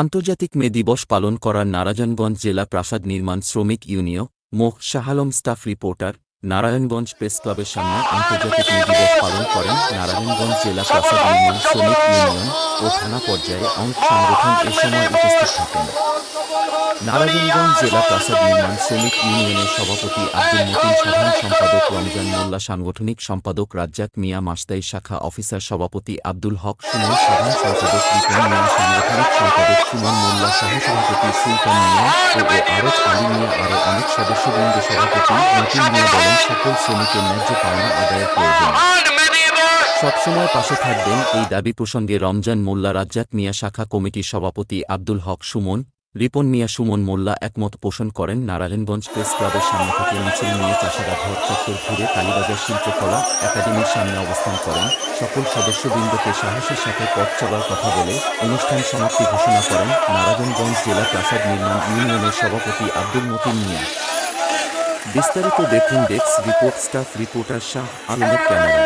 আন্তর্জাতিক মে দিবস পালন করার নারায়ণগঞ্জ জেলা প্রাসাদ নির্মাণ শ্রমিক ইউনিয়ন, মোহ Shahalam staff reporter, Narayanganj press ক্লাবের সামনে আন্তর্জাতিক মে দিবস পালন করেন নারায়ণগঞ্জ জেলা প্রাসাদ নির্মাণ শ্রমিক ইউনিয়ন ও থানা পর্যায়ে অঙ্ক সংগঠন এ সময় উপস্থিত থাকেন। নারায়ণগঞ্জ জেলা প্রাসাদ নির্মাণ শ্রমিক ইউনিয়নের সভাপতি আব্দুল মতিন সাধারণ সম্পাদক রমজান মোল্লা, সাংগঠনিক সম্পাদক রাজ্জাক মিয়া, মাস্তাই শাখা অফিসার সভাপতি আব্দুল হক সুমন সাধারণ সম্পাদক রিপন মিয়া, সাংগঠনিক সম্পাদক সুমন মোল্লা, সহসভাপতি সুলতান মিয়া ও আরজ আলী মিয়া আরও অনেক সদস্যবৃন্দ সভাপতি নতুন মিয়া বলেন, সকল শ্রমিকের ন্যায্য পাওনা আদায়ের প্রয়োজন। সবসময় পাশে থাকবেন এই দাবি প্রসঙ্গে রমজান মোল্লা রাজ্জাক মিয়া শাখা কমিটির সভাপতি আব্দুল হক সুমন, রিপন মিয়া সুমন মোল্লা একমত পোষণ করেন নারায়ণগঞ্জ প্রেস ক্লাবের সামনে থেকে মিছিল নিয়ে চাষারা ঘর চত্বর ঘুরে কালীবাজার শিল্পকলা একাডেমির সামনে অবস্থান করেন। সকল সদস্যবৃন্দকে সাহসের সাথে পথ চলার কথা বলে অনুষ্ঠান সমাপ্তি ঘোষণা করেন নারায়ণগঞ্জ জেলা প্রাসাদ নির্মাণ ইউনিয়নের সভাপতি আব্দুল মতিন মিয়া। বিস্তারিত দেখুন desk report staff reporter Shah আলমের ক্যামেরা।